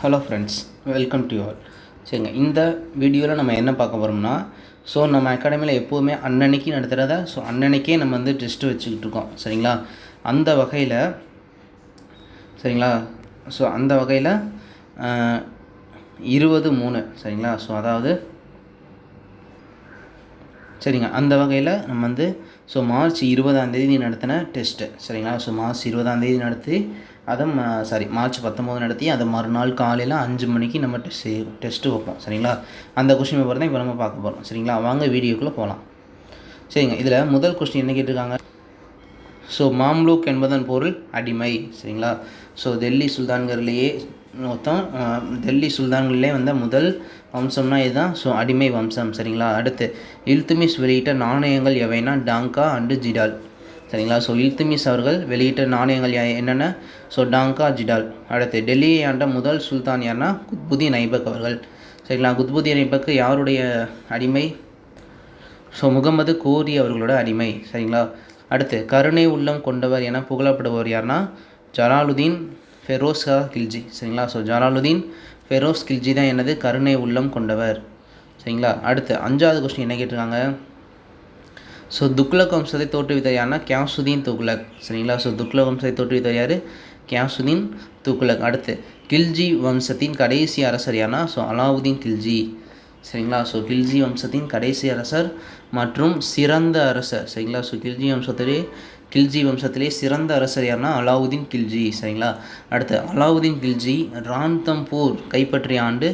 Hello friends welcome to all சரிங்க இந்த வீடியோவில் நம்ம என்ன பார்க்க போகிறோம்னா ஸோ நம்ம அகாடமியில் எப்போவுமே அன்னன்னைக்கு நடத்துகிறத ஸோ அன்னன்னைக்கே நம்ம வந்து டெஸ்ட் வச்சுக்கிட்டு இருக்கோம். சரிங்களா? அந்த வகையில் சரிங்களா? ஸோ அந்த வகையில் இருபது மூணு சரிங்களா? ஸோ அதாவது சரிங்க அந்த வகையில் நம்ம வந்து ஸோ மார்ச் இருபதாம் தேதி நடத்தின டெஸ்ட்டு சரிங்களா? ஸோ மார்ச் இருபதாம் தேதி நடத்தி அதை சாரி மார்ச் பத்தொம்போது நடத்தி அதை மறுநாள் காலையில் அஞ்சு மணிக்கு நம்ம டெஸ்ட் டெஸ்ட்டு வைப்போம். சரிங்களா? அந்த கொஸ்டின் பேப்பர் தான் இப்போ நம்ம பார்க்க போகிறோம் சரிங்களா? வாங்க வீடியோக்குள்ளே போகலாம் சரிங்க இதில் முதல் கொஸ்டின் என்ன கேட்டிருக்காங்க? ஸோ மாம்லூக் என்பதன் பொருள் அடிமை. சரிங்களா? ஸோ டெல்லி சுல்தான்கள்லேயே மொத்தம் டெல்லி சுல்தான்களிலே வந்த முதல் வம்சம்னா இதுதான். ஸோ அடிமை வம்சம். சரிங்களா? அடுத்து இல்துமிஸ் வெளியிட்ட நாணயங்கள் எவைனா டாங்கா அண்டு ஜிடால். சரிங்களா? ஸோ இல்துமிஸ் அவர்கள் வெளியிட்ட நாணயங்கள் யா- என்னென்ன? ஸோ டாங்கா ஜிடால். அடுத்து டெல்லியை ஆண்ட முதல் சுல்தான் யார்னா? குத்புதீன் ஐபக் அவர்கள். சரிங்களா? குத்புதீன் ஐபக் யாருடைய அடிமை? ஸோ முகமது கோரி அவர்களோட அடிமை. சரிங்களா? அடுத்து கருணை உள்ளம் கொண்டவர் என புகழப்படுபவர் யார்னா? ஜலாலுதீன் ஃபெரோஸ்கா கில்ஜி. சரிங்களா? ஸோ ஜலாலுதீன் ஃபெரோஸ் கில்ஜி தான் எனது கருணை உள்ளம் கொண்டவர். சரிங்களா? அடுத்து அஞ்சாவது கொஸ்டின் என்ன கேட்டிருக்காங்க? ஸோ துக்ளக் வம்சத்தை தோற்றுவித்தார் யாருன்னா கியாசுதீன் துக்ளக் சரிங்களா ஸோ துக்ளக் வம்சத்தை தோற்றுவித்தார் யார் கியாசுதீன் துக்ளக் அடுத்து கில்ஜி வம்சத்தின் கடைசி அரசர் யாருன்னா ஸோ அலாவுதீன் கில்ஜி சரிங்களா ஸோ கில்ஜி வம்சத்தின் கடைசி அரசர் மற்றும் சிறந்த அரசர் சரிங்களா ஸோ கில்ஜி வம்சத்திலே கில்ஜி வம்சத்திலே சிறந்த அரசர் யாருன்னா அலாவுதீன் கில்ஜி சரிங்களா அடுத்து அலாவுதீன் கில்ஜி ராந்தம்பூர் கைப்பற்றிய ஆண்டு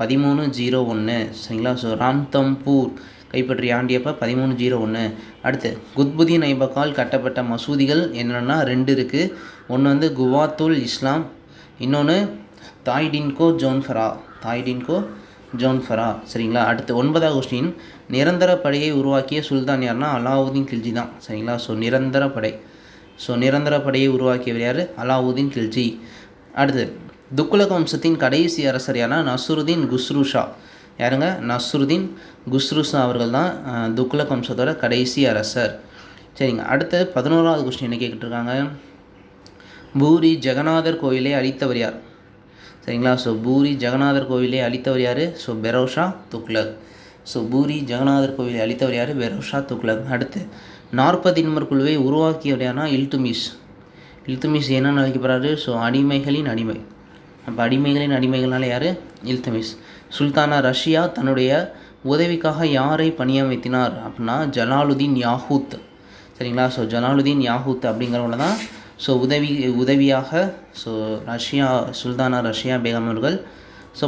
பதிமூணு ஜீரோ ஒன்று சரிங்களா ஸோ ராம்தம்பூர் கைப்பற்றிய ஆண்டியப்போ பதிமூணு ஜீரோ ஒன்று அடுத்து குத்புதீன் ஐபக்கால் கட்டப்பட்ட மசூதிகள் என்னென்னா ரெண்டு இருக்குது ஒன்று வந்து குவாத்துல் இஸ்லாம் இன்னொன்று தாய்டின்கோ ஜோன்ஃபரா தாய்டின்கோ ஜோன்ஃபரா சரிங்களா? அடுத்து ஒன்பதாவது கொஸ்டின் நிரந்தர படையை உருவாக்கிய சுல்தான் யாருன்னா அலாவுதீன் கில்ஜி தான் சரிங்களா? ஸோ நிரந்தர படை. ஸோ நிரந்தர படையை உருவாக்கியவர் யார்? அலாவுதீன் கில்ஜி. அடுத்து துக்குலக வம்சத்தின் கடைசி அரசர் யாருன்னா நசுருதீன் குஸ்ருஷா. யாருங்க? நசுருதீன் குஸ்ருசா அவர்கள் தான் துக்லக் துக்ளக் வம்சத்தோட கடைசி அரசர். சரிங்க அடுத்து பதினோராவது கொஸ்டின் என்ன கேட்டுருக்காங்க பூரி ஜெகநாதர் கோயிலை அழித்தவர் யார்? சரிங்களா ஸோ பூரி ஜெகநாதர் கோவிலை அழித்தவர் யார்? ஸோ பெரோஷா துக்லக் ஸோ பூரி ஜெகநாதர் கோவிலை அழித்தவர் யார்? பெரோஷா துக்ளக் அடுத்து நாற்பதின்மர் குழுவை உருவாக்கியவர் யார்னா இல்துமிஸ். இல்துமிஸ் என்னென்னு அழைக்கப்படுறாரு ஸோ அடிமைகளின் அடிமை. அப்போ அடிமைகளின் அடிமைகள்னால யார்? இல்துமிஸ். சுல்தானா ரஷ்யா தன்னுடைய உதவிக்காக யாரை பணியமைத்தினார் அப்படின்னா ஜலாலுதீன் யாஹூத் சரிங்களா? ஸோ ஜலாலுதீன் யாஹூத் அப்படிங்கிறவங்கள தான் ஸோ உதவி உதவியாக ஸோ ரஷ்யா சுல்தானா ரஷ்யா பேகம் அவர்கள் ஸோ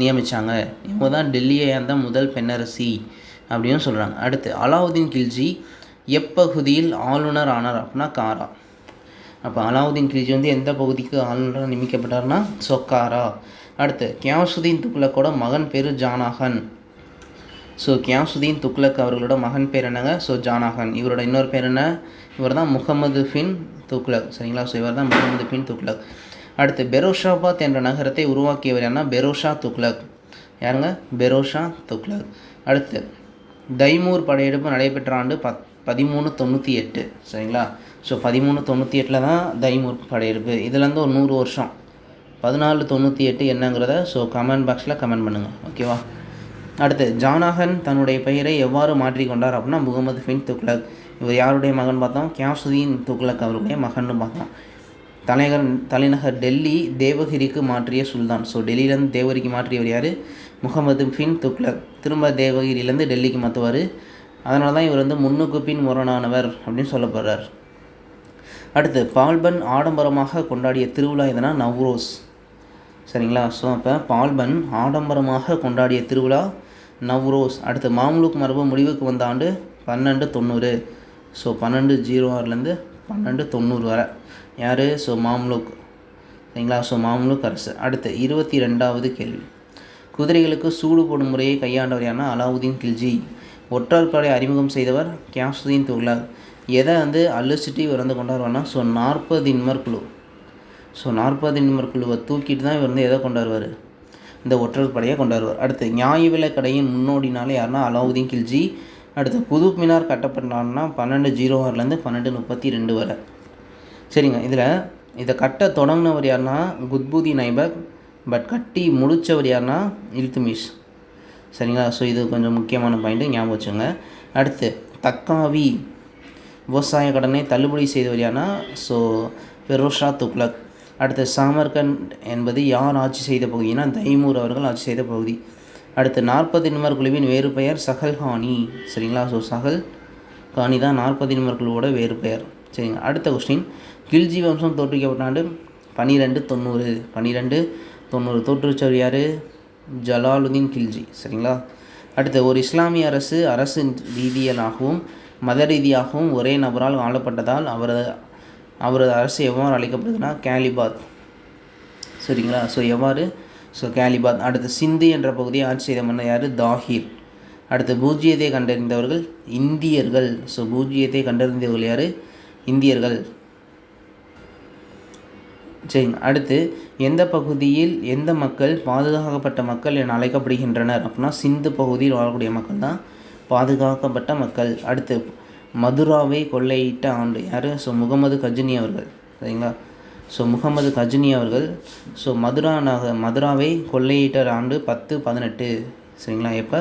நியமித்தாங்க இவங்க தான் டெல்லியை அந்த முதல் பெண்ணரசி அப்படின்னு சொல்கிறாங்க அடுத்து அலாவுதீன் கில்ஜி எப்பகுதியில் ஆளுநர் ஆனார் அப்படின்னா காரா. அப்போ அலாவுதீன் கில்ஜி வந்து எந்த பகுதிக்கு ஆளுநராக நியமிக்கப்பட்டார்னா சொக்காரா அடுத்து கியாசுதீன் துக்ளக்கோட மகன் பேர் ஜானாகன். ஸோ கியாசுதீன் துக்ளக் அவர்களோட மகன் பேர் என்னங்க? ஸோ ஜானாகன். இவரோட இன்னொரு பேர் என்ன? இவர் தான் முகமது பின் துக்ளக். சரிங்களா? ஸோ இவர் தான் முகமது பின் துக்ளக். அடுத்து பெரோஷாபாத் என்ற நகரத்தை உருவாக்கியவர் என்ன பெரோஷா துக்ளக். யாருங்க? பெரோஷா துக்ளக். அடுத்து தைமூர் படையெடுப்பு நடைபெற்ற ஆண்டு பத் பதிமூணு தொண்ணூற்றி எட்டு. சரிங்களா? ஸோ பதிமூணு தொண்ணூற்றி எட்டில் தான் தைமூர் படையெடுப்பு. இதுலேருந்து ஒரு நூறு வருஷம். பதினாலு தொண்ணூற்றி எட்டு என்னங்கிறத ஸோ கமெண்ட் பாக்ஸில் கமெண்ட் பண்ணுங்கள் ஓகேவா அடுத்து ஜானாகன் தன்னுடைய பெயரை எவ்வாறு மாற்றிக்கொண்டார் அப்படின்னா முகமது பின் துக்லக் இவர் யாருடைய மகன் பார்த்தோம்? கியாசுதீன் துக்லக் அவருடைய மகன்னு பார்த்தோம். தலைநகர் தலைநகர் டெல்லி தேவகிரிக்கு மாற்றிய சுல்தான். ஸோ டெல்லியிலேருந்து தேவகிரிக்கு மாற்றியவர் யார்? முகமது பின் துக்லக் திரும்ப தேவகிரியிலேருந்து டெல்லிக்கு மாற்றுவார் அதனால தான் இவர் வந்து முன்னுக்கு பின் முரணானவர் அப்படின்னு சொல்லப்படுறார். அடுத்து பால்பன் ஆடம்பரமாக கொண்டாடிய திருவிழா எதுனா? நவ்ரோஸ். சரிங்களா? ஸோ அப்போ பால்பன் ஆடம்பரமாக கொண்டாடிய திருவிழா நவ்ரோஸ். அடுத்து மாம்லுக் மரபு முடிவுக்கு வந்த ஆண்டு பன்னெண்டு தொண்ணூறு. ஸோ பன்னெண்டு ஜீரோ ஆறுலேருந்து பன்னெண்டு தொண்ணூறு வரை. யார்? ஸோ மாம்லுக். சரிங்களா? ஸோ மாம்லுக் அரசு. அடுத்து இருபத்தி ரெண்டாவது கேள்வி. குதிரைகளுக்கு சூடு போடும் முறையை கையாண்டவர் யாருன்னா அலாவுதீன் கில்ஜி. ஒற்றார் படை அறிமுகம் செய்தவர் கியாசுதீன் துக்ளக் எதை வந்து அலுசிட்டி வந்து கொண்டாடுவார்னா ஸோ நாற்பது இன்மர் குழு. ஸோ நாற்பது நிமிட குழுவை தூக்கிட்டு தான் இவர் வந்து எதை கொண்டாடுவார்? இந்த ஒற்றர் படையை கொண்டாடுவார். அடுத்து நியாய விலை கடையின் முன்னோடினால யாருன்னா? அலாவுதீன் கில்ஜி. அடுத்து புது மினார் கட்டப்பட்டான்னா பன்னெண்டு ஜீரோ ஆறுலேருந்து பன்னெண்டு முப்பத்தி ரெண்டு வரை. சரிங்க இதில் இதை கட்ட தொடங்கினவர் யாருன்னா? குத்புதீன் நைபக். பட் கட்டி முடித்தவர் யாருன்னா? இல்துமிஷ். சரிங்களா? ஸோ இது கொஞ்சம் முக்கியமான பாயிண்ட்டு ஞாபகம் வச்சுங்க அடுத்து தக்காவி விவசாய கடனை தள்ளுபடி செய்தவர் யாருன்னா? ஸோ ஃபெரோஷா துக்லக் அடுத்து சாமர்கண்ட் என்பது யார் ஆட்சி செய்த பகுதினா தைமூர் அவர்கள் ஆட்சி செய்த பகுதி. அடுத்து நாற்பது நிமிர் குழுவின் வேறு பெயர் சகல்ஹானி சரிங்களா? ஸோ சகல் காணி தான் நாற்பது நிமிர் குழுவோட வேறு பெயர். சரிங்க. அடுத்த கொஸ்டின் கில்ஜி வம்சம் தோற்றுவிக்கப்பட்ட ஆண்டு பன்னிரெண்டு தொண்ணூறு. பன்னிரெண்டு தொண்ணூறு தோற்றுவிச்சவர் யார்? ஜலாலுதீன் கில்ஜி. சரிங்களா? அடுத்து ஒரு இஸ்லாமிய அரசு அரசு ரீதியலாகவும் மத ரீதியாகவும் ஒரே நபரால் ஆளப்பட்டதால் அவரது அவரது அரசு எவ்வாறு அழைக்கப்படுதுன்னா கேலிபாத். சரிங்களா? ஸோ எவ்வாறு? So caliphate. அடுத்து சிந்து என்ற பகுதியை ஆட்சி செய்த மன்னர் யார்? தாஹிர். அடுத்து பூஜ்ஜியத்தை கண்டறிந்தவர்கள் இந்தியர்கள். ஸோ பூஜ்ஜியத்தை கண்டறிந்தவர்கள் யார்? இந்தியர்கள். சரிங்க. அடுத்து எந்த பகுதியில் எந்த மக்கள் பாதுகாக்கப்பட்ட மக்கள் என அழைக்கப்படுகின்றனர் அப்படின்னா சிந்து பகுதியில் வாழக்கூடிய மக்கள் தான் பாதுகாக்கப்பட்ட மக்கள். அடுத்து மதுராவை கொள்ளையிட்ட ஆண்டு யார்? ஸோ முகமது கஜினி அவர்கள். சரிங்களா? ஸோ முகமது கஜினி அவர்கள். ஸோ மதுரா நக மதுராவை கொள்ளையிட்ட ஆண்டு பத்து பதினெட்டு. சரிங்களா? எப்போ?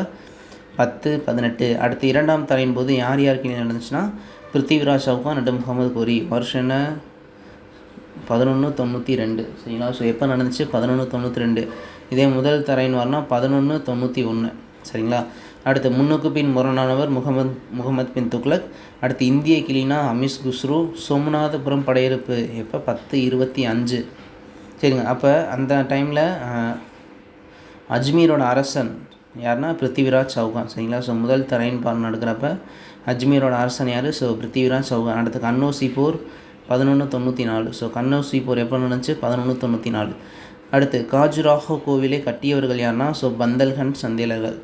பத்து பதினெட்டு. அடுத்து இரண்டாம் தலையின் போது யார் யாருக்கு நடந்துச்சுன்னா பிருத்திவிராஜ் சவுகான் அண்டு முகமது கோரி. வருஷம் என்ன? பதினொன்று தொண்ணூற்றி ரெண்டு. சரிங்களா? ஸோ எப்போ நடந்துச்சு? பதினொன்று தொண்ணூற்றி ரெண்டு. இதே முதல் தரையின் வரனா பதினொன்று தொண்ணூற்றி ஒன்று சரிங்களா? அடுத்து முன்னுக்கு பின் முரணானவர் முகமது முகமது பின் துக்ளக். அடுத்து இந்திய கிளினா அமிஷ் குஸ்ரு சோமநாதபுரம் படையெடுப்பு. எப்போ? பத்து இருபத்தி அஞ்சு. சரிங்க. அப்போ அந்த டைமில் அஜ்மீரோட அரசன் யாருன்னா? பிருத்திவிராஜ் சௌகான். சரிங்களா? ஸோ முதல் தரையின் பால் நடக்கிறப்ப அஜ்மீரோட அரசன் யார்? ஸோ பிருத்திவிராஜ் சௌகான். அடுத்து கன்னோசி போர் பதினொன்று தொண்ணூற்றி நாலு. ஸோ கன்னோசி போர் எப்போ நடந்துச்சு? பதினொன்று தொண்ணூற்றி நாலு. அடுத்து காஜுராஹோ கோவிலை கட்டியவர்கள் யாருன்னா? ஸோ பந்தல்கன் சந்தேலர்கள்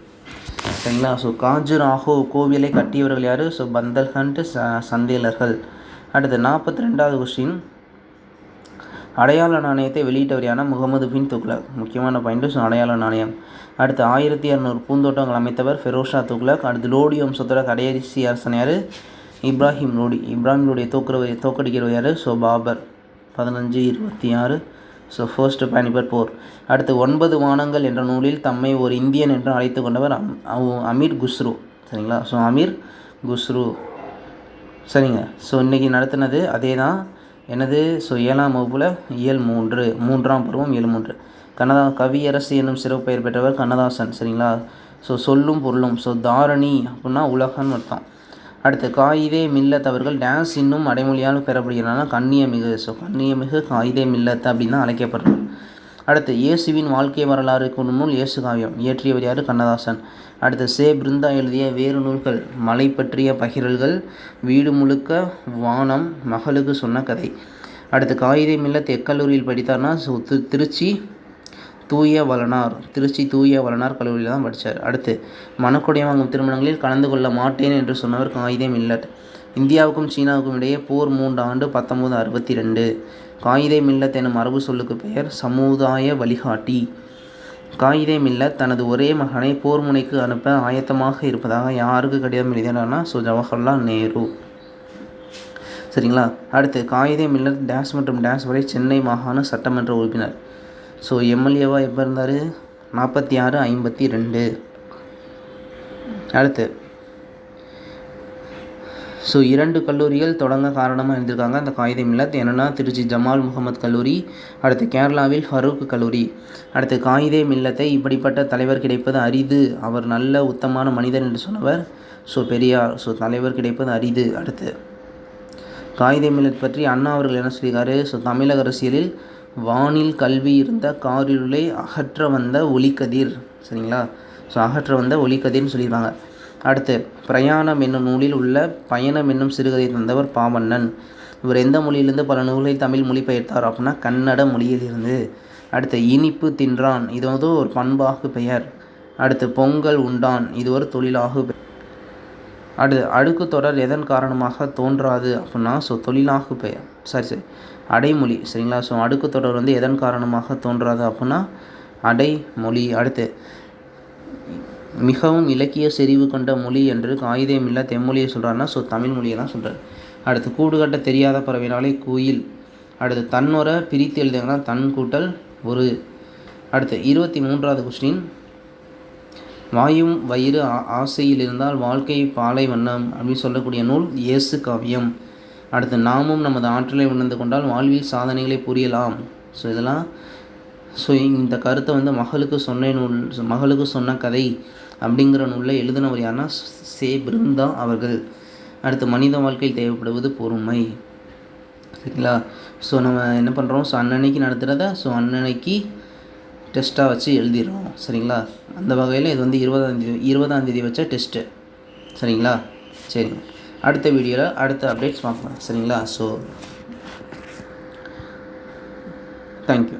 சரிங்களா ஸோ காஜுராஹோ கோவிலை கட்டியவர்கள் யார்? ஸோ பந்தல்கண்ட் ச சந்தேலர்கள். அடுத்து நாற்பத்தி ரெண்டாவது கொஸ்டின். அடையாள நாணயத்தை வெளியிட்டவர் யானா? முகமது பின் துக்லக் முக்கியமான பாயிண்ட்டு ஸோ அடையாள நாணயம். அடுத்து ஆயிரத்தி இரநூறு பூந்தோட்டங்கள் அமைத்தவர் ஃபெரோஷா துக்லக் அடுத்து லோடி வம்சத்தோட கடையரிசி அரசன் யார்? இப்ராஹிம் லோடி. இப்ராஹிம் லோடியை தோக்குற தோக்கடிக்கிறவர் யார்? ஸோ பாபர். பதினஞ்சு இருபத்தி ஆறு. ஸோ ஃபர்ஸ்ட் பானிபட் போர் அடுத்து ஒன்பது வானங்கள் என்ற நூலில் தம்மை ஒரு இந்தியன் என்று அழைத்து கொண்டவர் அம் அமீர் குஸ்ரு. சரிங்களா? ஸோ அமீர் குஸ்ரு. சரிங்க. ஸோ இன்றைக்கி நடத்தினது அதே தான் எனது ஸோ ஏழாம் வகுப்பில் இயல் மூன்று மூன்றாம் பருவம் இயல் மூன்று. கண்ணதா கவியரசு என்னும் சிறப்பு பெயர் பெற்றவர் கண்ணதாசன். சரிங்களா? ஸோ சொல்லும் பொருளும். ஸோ தாரணி அப்படின்னா உலகன்னு அர்த்தம். அடுத்து காயிதே மில்லத் அவர்கள் டான்ஸ் இன்னும் அடைமொழியால் பெறப்படுகிறாங்கன்னா கண்ணியமிகு ஸோ கண்ணியமிகு காயிதே மில்லத் அப்படின்னு தான் அழைக்கப்படுறார் அடுத்து இயேசுவின் வாழ்க்கை வரலாறு கொண்ட நூல் இயேசு காவியம் இயற்றியவர் யார்? கண்ணதாசன். அடுத்து சே பிருந்தா எழுதிய வேறு நூல்கள் மலை பற்றிய பகிரல்கள் வீடு முழுக்க வானம் மகளுக்கு சொன்ன கதை. அடுத்து காயிதே மில்லத் எக்கல்லூரியில் படித்தார்னா திருச்சி தூய வளனார் திருச்சி தூய வளனார் கல்லூரியில் தான் படித்தார் அடுத்து மணக்கொடை வாங்கும் திருமணங்களில் கலந்து கொள்ள மாட்டேன் என்று சொன்னவர் காகிதே மில்லட். இந்தியாவுக்கும் சீனாவுக்கும் இடையே போர் மூன்று ஆண்டு பத்தொம்போது அறுபத்தி ரெண்டு காயிதே மில்லத் எனும் மரபு சொல்லுக்கு பெயர் சமுதாய வழிகாட்டி. காயிதே மில்லத் தனது ஒரே மகனை போர் முனைக்கு அனுப்ப ஆயத்தமாக இருப்பதாக யாருக்கு கடிதம் எழுதினார்னா ஸோ ஜவஹர்லால் நேரு. சரிங்களா? அடுத்து காயிதே மில்லத் டேஸ் மற்றும் டேஸ் வரை சென்னை மாகாண சட்டமன்ற உறுப்பினர். ஸோ எம்எல்ஏவாக எப்போ இருந்தார்? நாற்பத்தி ஆறு ஐம்பத்தி ரெண்டு. அடுத்து. ஸோ இரண்டு கல்லூரிகள் தொடங்க காரணமாக இருந்திருக்காங்க. அந்த காயிதே மில்லத் என்னென்னா திருச்சி ஜமால் முகமது கல்லூரி அடுத்து கேரளாவில் ஃபரூக் கல்லூரி. அடுத்து காகிதே மில்லத்தை இப்படிப்பட்ட தலைவர் கிடைப்பது அரிது. அவர் நல்ல உத்தமான மனிதன் என்று சொன்னவர். ஸோ பெரியார். ஸோ தலைவர் கிடைப்பது அரிது. அடுத்து. காகிதே மில்லத் பற்றி அண்ணா அவர்கள் என்ன சொல்லியிருக்காரு? ஸோ தமிழக அரசியலில் வானில் கல்வி இருந்த காரிருளை அகற்ற வந்த ஒளிக்கதிர் சரிங்களா? ஸோ அகற்ற வந்த ஒளிக்கதிர்னு சொல்லியிருக்காங்க அடுத்து பிரயாணம் என்னும் நூலில் உள்ள பயணம் என்னும் சிறுகதை தந்தவர் பாவண்ணன் இவர் எந்த மொழியிலிருந்து பல நூல்களை தமிழ் மொழி பெயர்த்தார் அப்படின்னா கன்னட மொழியிலிருந்து. அடுத்து இனிப்பு தின்றான். இது வந்து ஒரு பண்பாகு பெயர். அடுத்து பொங்கல் உண்டான். இது ஒரு தொழிலாகு பெயர் அடு அடுக்கு தொடர் எதன் காரணமாக தோன்றாது அப்படின்னா ஸோ தொழிலாகு பெயர். சரி சரி. அடைமொழி சரிங்களா? ஸோ அடுக்கு தொடர் வந்து எதன் காரணமாக தோன்றாது அப்படின்னா அடைமொழி. அடுத்து மிகவும் இலக்கிய செறிவு கொண்ட மொழி என்று காகிதம் இல்லை தெம்மொழியை சொல்கிறாருன்னா ஸோ தமிழ் மொழியை தான் சொல்கிறார் அடுத்து கூடு கட்ட தெரியாத பறவைனாலே குயில். அடுத்து தன்னொர பிரித்து எழுதுங்கன்னா தன் கூட்டல் ஒரு. அடுத்து இருபத்தி மூன்றாவது கொஸ்டின் வாயும் வயிறு ஆ- ஆசையில் இருந்தால் வாழ்க்கை பாலை வண்ணம் அப்படின்னு சொல்லக்கூடிய நூல் இயேசு காவியம். அடுத்து நாமும் நமது ஆற்றலை உணர்ந்து கொண்டால் வாழ்வில் சாதனைகளை புரியலாம். ஸோ இதெல்லாம் ஸோ இந்த கருத்தை வந்து மகளுக்கு சொன்ன நூல் மகளுக்கு சொன்ன கதை அப்படிங்கிற நூலில் எழுதினவர் யாருன்னா சே பிருந்தா அவர்கள். அடுத்து மனித வாழ்க்கையில் தேவைப்படுவது பொறுமை. சரிங்களா? ஸோ நம்ம என்ன பண்ணுறோம் ஸோ அன்னன்னைக்கு நடத்துகிறத ஸோ அன்னன்னைக்கு டெஸ்ட்டாக வச்சு எழுதிடுறோம். சரிங்களா? அந்த வகையில் இது வந்து இருபதாந்தேதி இருபதாந்தேதி வச்ச டெஸ்ட்டு சரிங்களா? சரிங்க அடுத்த வீடியோவில் அடுத்த அப்டேட்ஸ் பார்க்கலாம். சரிங்களா? So thank you